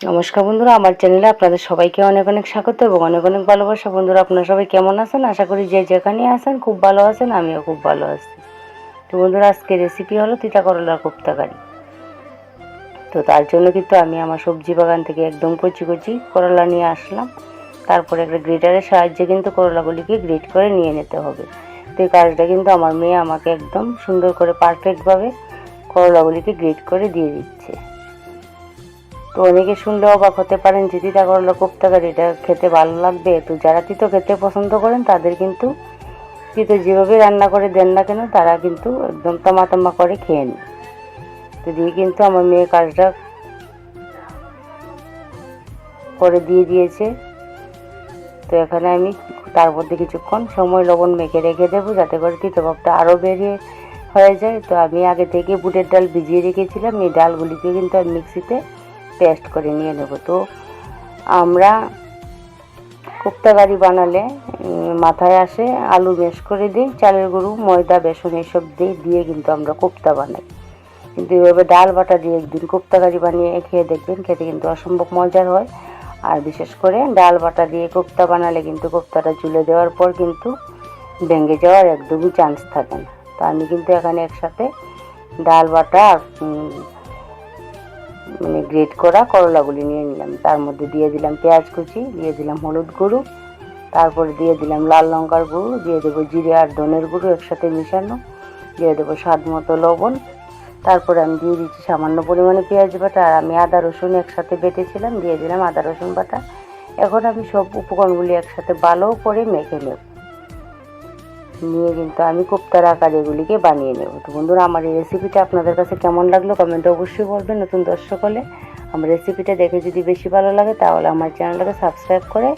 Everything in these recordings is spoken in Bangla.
নমস্কার বন্ধুরা, আমার চ্যানেলে আপনাদের সবাইকে অনেক অনেক স্বাগত এবং অনেক অনেক ভালোবাসা। বন্ধুরা, আপনারা সবাই কেমন আছেন? আশা করি যে যেখানে আছেন খুব ভালো আছেন, আমিও খুব ভালো আছি। তো বন্ধুরা, আজকে রেসিপি হলো তিতা করলার কোপ্তাকারি। তো তার জন্য কিন্তু আমি আমার সবজি বাগান থেকে একদম কচি কচি করলা নিয়ে আসলাম। তারপরে একটা গ্রেটারের সাহায্যে কিন্তু করলাগুলিকে গ্রেট করে নিয়ে নিতে হবে। তো এই কাজটা কিন্তু আমার মেয়ে আমাকে একদম সুন্দর করে পারফেক্টভাবে করলাগুলিকে গ্রেট করে দিয়ে দিচ্ছে। তো অনেকে শুনলে অবাক হতে পারেন যে তিতা করলা কোপ্তাকারি এটা খেতে ভালো লাগবে? তো যারা তিতো খেতে পছন্দ করেন, তাদের কিন্তু তিতো যেভাবে রান্না করে দেন না কেন, তারা কিন্তু একদম তামা তামা করে খেয়ে নেয় তো দিয়ে কিন্তু আমার মেয়ে কাজটা করে দিয়ে দিয়েছে। তো এখানে আমি তার মধ্যে কিছুক্ষণ সময় লবণ মেখে রেখে দেবো, যাতে করে তিতো ভাবটা আরও বেরিয়ে হয়ে যায়। তো আমি আগে থেকে বুটের ডাল ভিজিয়ে রেখেছিলাম, এই ডালগুলিকে কিন্তু আমি মিক্সিতে পেস্ট করে নিয়ে নেব তো। আমরা কোপ্তাকারি বানালে উম, মাথায় আসে আলু মেশ করে দিই চালের গরু ময়দা বেসন এসব দিই দিয়ে কিন্তু আমরা কোপ্তা বানাই। কিন্তু এভাবে ডাল বাটা দিয়ে একদিন কোপ্তাকারি বানিয়ে খেয়ে দেখবেন খেতে কিন্তু অসম্ভব মজার হয়। আর বিশেষ করে ডাল বাটা দিয়ে কোপ্তা বানালে কিন্তু কোপ্তাটা চুলে দেওয়ার পর কিন্তু ভেঙে যাওয়ার একদমই চান্স থাকে না। তো আমি কিন্তু এখানে একসাথে ডাল বাটা মানে গ্রেট করা করলাগুলি নিয়ে নিলাম। তার মধ্যে দিয়ে দিলাম পেঁয়াজ কুচি, দিয়ে দিলাম হলুদ গুঁড়ো, তারপরে দিয়ে দিলাম লাল লঙ্কার গুঁড়ো, দিয়ে দেবো জিরে আর ধনের গুঁড়ো একসাথে মিশানো, দিয়ে দেবো স্বাদ মতো লবণ। তারপরে আমি দিয়ে দিচ্ছি সামান্য পরিমাণে পেঁয়াজ বাটা, আর আমি আদা রসুন একসাথে বেটেছিলাম, দিয়ে দিলাম আদা রসুন বাটা। এখন আমি সব উপকরণগুলি একসাথে ভালো করে মেখে নেব। নিয়ে কিন্তু আমি কোপ্তার আকার এগুলিকে বানিয়ে নেব। তো বন্ধুরা, আমার এই রেসিপিটা আপনাদের কাছে কেমন লাগল কমেন্টে অবশ্যই বলবেন নতুন দর্শক হলে। আমার রেসিপিটা দেখে যদি বেশি ভালো লাগে, তাহলে আমার চ্যানেলটাকে সাবস্ক্রাইব করে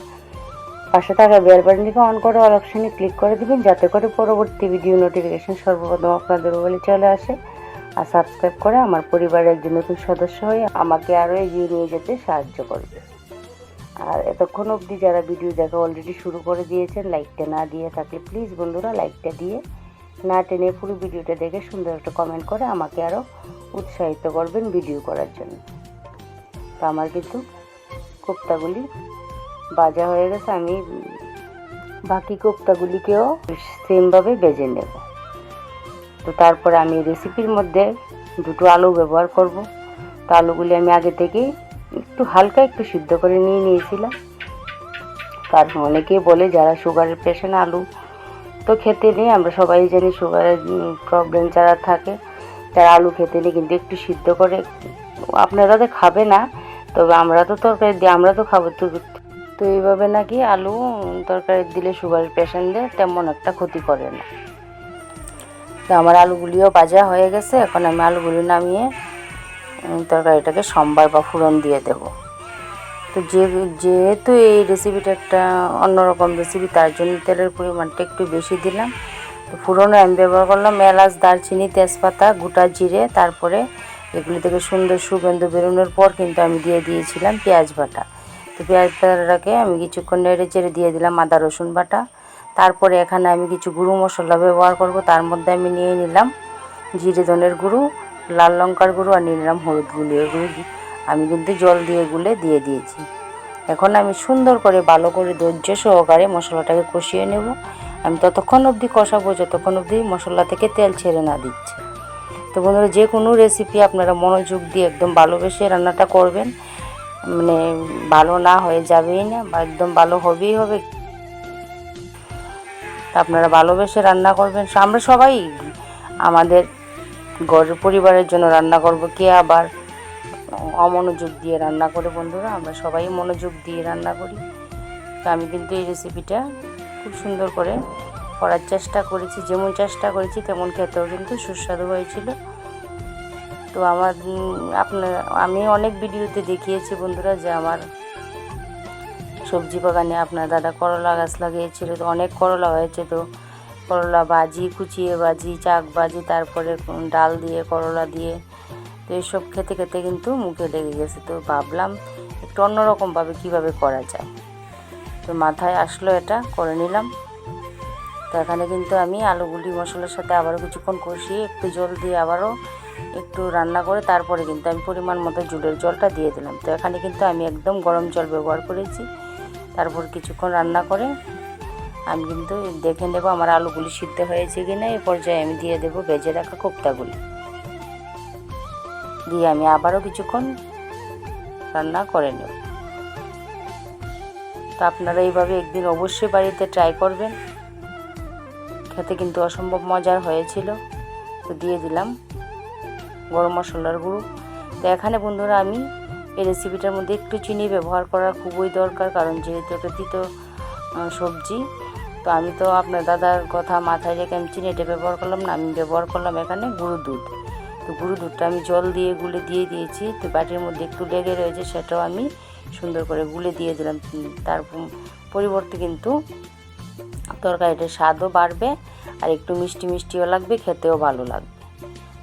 পাশে থাকা বেল বাটনটিকে অন করে অল অপশানে ক্লিক করে দিবেন, যাতে করে পরবর্তী ভিডিও নোটিফিকেশন সর্বপ্রথম আপনাদের মোবাইলে চলে আসে। আর সাবস্ক্রাইব করে আমার পরিবারের একজন নতুন সদস্য হয়ে আমাকে আরও এগিয়ে নিয়ে যেতে সাহায্য করবে। আর এতক্ষণ অবধি যারা ভিডিও দেখা অলরেডি শুরু করে দিয়েছেন লাইকটা না দিয়ে থাকলে প্লিজ বন্ধুরা লাইকটা দিয়ে না টেনে পুরো ভিডিওটা দেখে সুন্দর একটা কমেন্ট করে আমাকে আরও উৎসাহিত করবেন ভিডিও করার জন্য। তো আমার কিন্তু কোপ্তাগুলি ভাজা হয়ে গেছে, আমি বাকি কোপ্তাগুলিকেও সেমভাবে বেজে নেব। তো তারপরে আমি রেসিপির মধ্যে দুটো আলু ব্যবহার করব। তো আলুগুলি আমি আগে থেকেই একটু হালকা একটু সিদ্ধ করে নিয়ে নিয়েছিলাম। কারণ অনেকেই বলে যারা সুগারের পেশেন্ট আলু তো খেতে নেই, আমরা সবাই জানি সুগারের প্রবলেম যারা থাকে, তারা আলু খেতে নেই, কিন্তু একটু সিদ্ধ করে আপনারা তো খাবে না, তবে আমরা তো তরকারি দিই আমরা তো খাব। তো তো এইভাবে নাকি আলু তরকারি দিলে সুগারের পেশেন্টদের তেমন একটা ক্ষতি করে না। তো আমার আলুগুলিও ভাজা হয়ে গেছে, এখন আমি আলুগুলি নামিয়ে তরকারিটাকে সম্বার বা ফুরন দিয়ে দেব। তো যে, যেহেতু এই রেসিপিটা একটা অন্যরকম রেসিপি তার জন্য তেলের পরিমাণটা একটু বেশি দিলাম। তো ফুরনে আমি ব্যবহার করলাম এলাচ, দারচিনি, তেজপাতা, গোটা জিরে, তারপরে এগুলি থেকে সুন্দর সুগন্ধ বেরোনোর পর কিন্তু আমি দিয়ে দিয়েছিলাম পেঁয়াজ বাটা। তো পেঁয়াজ বাটাটাকে আমি কিছুক্ষণ নেড়ে চেড়ে দিয়ে দিলাম আদা, রসুন বাটা। তারপরে এখানে আমি কিছু গুঁড়ো মশলা ব্যবহার করব, তার মধ্যে আমি নিয়ে নিলাম জিরে ধনের গুঁড়ো লাল লঙ্কার গুঁড়ো আর নিলাম হলুদ গুঁড়ো এগুলো আমি কিন্তু জল দিয়ে গুলে দিয়ে দিয়েছি। এখন আমি সুন্দর করে ভালো করে ধৈর্য সহকারে মশলাটাকে কষিয়ে নেব। আমি ততক্ষণ অবধি কষাবো, যতক্ষণ অবধি মশলা থেকে তেল ছেড়ে না দিচ্ছে। তো বন্ধুরা, যে কোনো রেসিপি আপনারা মনোযোগ দিয়ে একদম ভালোবেসে রান্নাটা করবেন। মানে ভালো না হয়ে যাবেই না বা একদম ভালো হবেই হবে। আপনারা ভালোবেসে রান্না করবেন। আমরা সবাই আমাদের ঘরের পরিবারের জন্য রান্না করব। কে আবার অমনোযোগ দিয়ে রান্না করে বন্ধুরা? আমরা সবাই মনোযোগ দিয়ে রান্না করি। তো আমি কিন্তু এই রেসিপিটা খুব সুন্দর করে করার চেষ্টা করেছি। যেমন চেষ্টা করেছি, তেমন খেতেও কিন্তু সুস্বাদু হয়েছিল। তো আমার আপনার আমি অনেক ভিডিওতে দেখিয়েছি বন্ধুরা যে আমার সবজি বাগানে আপনার দাদা করলা গাছ লাগিয়েছিল। তো অনেক করলা হয়েছে তো করলা ভাজি, কুচিয়ে ভাজি, চাক ভাজি, তারপরে ডাল দিয়ে, করলা দিয়ে। তো এইসব খেতে খেতে কিন্তু মুখে লেগে গেছে। তো ভাবলাম একটু অন্যরকমভাবে কীভাবে করা যায়। তো মাথায় আসলো এটা, করে নিলাম। তো এখানে কিন্তু আমি আলুগুলি, মশলার সাথে আবারও কিছুক্ষণ কষিয়ে একটু জল দিয়ে আবারও একটু রান্না করে তারপরে কিন্তু আমি পরিমাণ মতো জুলের জলটা দিয়ে দিলাম। তো এখানে কিন্তু আমি একদম গরম জল ব্যবহার করেছি। তারপর কিছুক্ষণ রান্না করে আমি কিন্তু দেখে নেব আমার আলুগুলি সিদ্ধ হয়েছে কি না এই পর্যায়ে আমি দিয়ে দেবো ভেজে রাখা কোপ্তাগুলি। দিয়ে আমি আবারও কিছুক্ষণ রান্না করে নেব। তো আপনারা এইভাবে একদিন অবশ্যই বাড়িতে ট্রাই করবেন। খেতে কিন্তু অসম্ভব মজার হয়েছিল। তো দিয়ে দিলাম গরম মশলার গুঁড়ো। তো এখানে বন্ধুরা আমি এই রেসিপিটার মধ্যে একটু চিনি ব্যবহার করা খুবই দরকার কারণ যেহেতু এটা আহ, সবজি তো আমি তো আপনার দাদার কথা মাথায় রেখে আমি চিনিটা ব্যবহার করলাম না, আমি ব্যবহার করলাম এখানে গুঁড়ো দুধ। তো গুঁড়ো দুধটা আমি জল দিয়ে গুলে দিয়ে দিয়েছি, তো বাটির মধ্যে একটু লেগে রয়েছে সেটাও আমি সুন্দর করে গুলে দিয়ে দিলাম। তার পরিবর্তে কিন্তু তরকারিটার স্বাদও বাড়বে আর একটু মিষ্টি মিষ্টিও লাগবে, খেতেও ভালো লাগবে।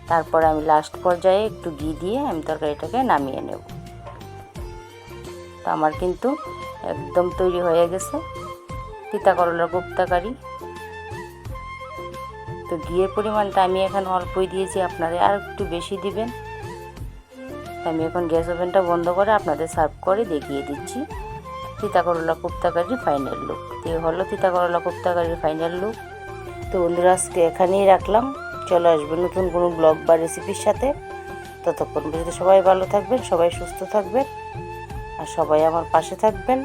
তারপরে আমি লাস্ট পর্যায়ে একটু ঘি দিয়ে আমি তরকারিটাকে নামিয়ে নেব। তো আমার কিন্তু একদম তৈরি হয়ে গেছে। তিতা করলার কোপ্তাকারি তো ঘিয়ের পরিমাণটা আমি এখানে অল্পই দিয়েছি, আপনারা আর একটু বেশি দিবেন। আমি এখন গ্যাস ওভেনটা বন্ধ করে আপনাদের সার্ভ করে দেখিয়ে দিচ্ছি। তিতা করলা কোপ্তাকারির ফাইনাল লুক। তো হলো তিতা করলা কোপ্তাকারির ফাইনাল লুক। তো বন্ধুরা, আজকে এখানেই রাখলাম। চলে আসবেন নতুন কোনো ব্লগ বা রেসিপির সাথে। ততক্ষণ পর্যন্ত সবাই ভালো থাকবেন, সবাই সুস্থ থাকবেন। আর সবাই আমার পাশে থাকবেন।